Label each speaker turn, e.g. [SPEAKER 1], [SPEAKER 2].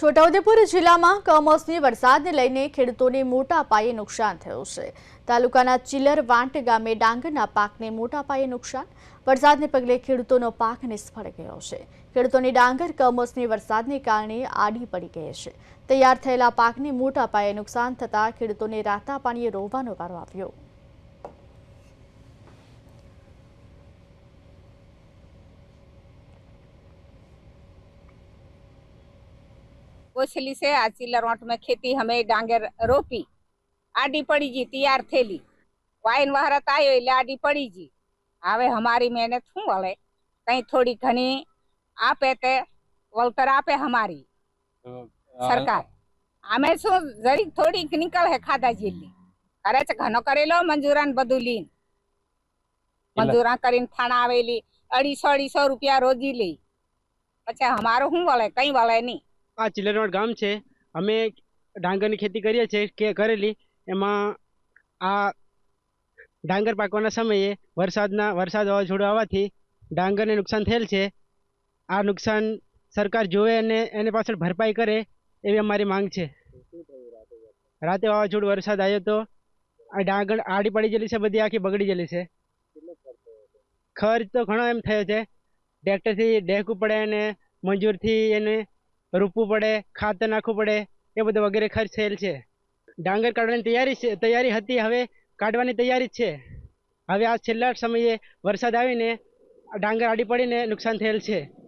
[SPEAKER 1] છોટાઉદેપુર જિલ્લામાં કમોસમી વરસાદને લઈને ખેડૂતોને મોટા પાયે નુકસાન થયું છે. તાલુકાના ચિલર વાંટ ગામે ડાંગરના પાકને મોટા પાયે નુકસાન. વરસાદને પગલે ખેડૂતોનો પાક નિષ્ફળ ગયો છે. ખેડૂતોની ડાંગર કમોસમી વરસાદને કારણે આડી પડી ગઈ છે. તૈયાર થયેલા પાકને મોટા પાયે નુકસાન થતાં ખેડૂતોને રાતા પાણીએ રોવાનો વારો આવ્યો.
[SPEAKER 2] ઓછેલી છે, આ ચીલર ઓંટમાં ખેતી અમે ડાંગર રોપી. આડી પડી ગઈ, તૈયાર થેલી વાઈન વહરત આવ્યો એટલે આડી પડી ગઈ. હવે અમારી મહેનત શું વળે? કઈ થોડી ઘણી આપે તે વળતર આપે અમારી. સરકાર. અમે શું જરીક થોડીક નીકળ હે ખાધા જેટલી. કરે છે ઘણો કરેલો મંજૂરાન બધું લીન. મંજૂરા કરીને થાણા આવેલી, અઢીસો અઢીસો રૂપિયા રોજી લઈ. પછી અમારું શું વળે? કઈ વળે નહીં.
[SPEAKER 3] આ ચિલ્લરવાડ ગામ છે. અમે ડાંગરની ખેતી કરીએ છીએ કે કરેલી. એમાં આ ડાંગર પાકવાના સમયે વરસાદના, વરસાદ વાવાઝોડું આવવાથી ડાંગરને નુકસાન થયેલ છે. આ નુકસાન સરકાર જોવે અને એને પાછળ ભરપાઈ કરે એવી અમારી માંગ છે. રાતે વાવાઝોડું, વરસાદ આવ્યો તો આ ડાંગર આડી પડી ગયેલી છે, બધી આખી બગડી ગયેલી છે. ખર્ચ તો ઘણો એમ થયો છે. ટ્રેક્ટરથી ડેકવું પડે અને મજૂરથી એને રોપવું પડે, ખાતર નાખવું પડે, એ બધું વગેરે ખર્ચ થયેલ છે. ડાંગર કાઢવાની તૈયારી છે, તૈયારી હતી, હવે કાઢવાની તૈયારી છે. હવે આ છેલ્લા સમયે વરસાદ આવીને ડાંગર આડી પડીને નુકસાન થયેલ છે.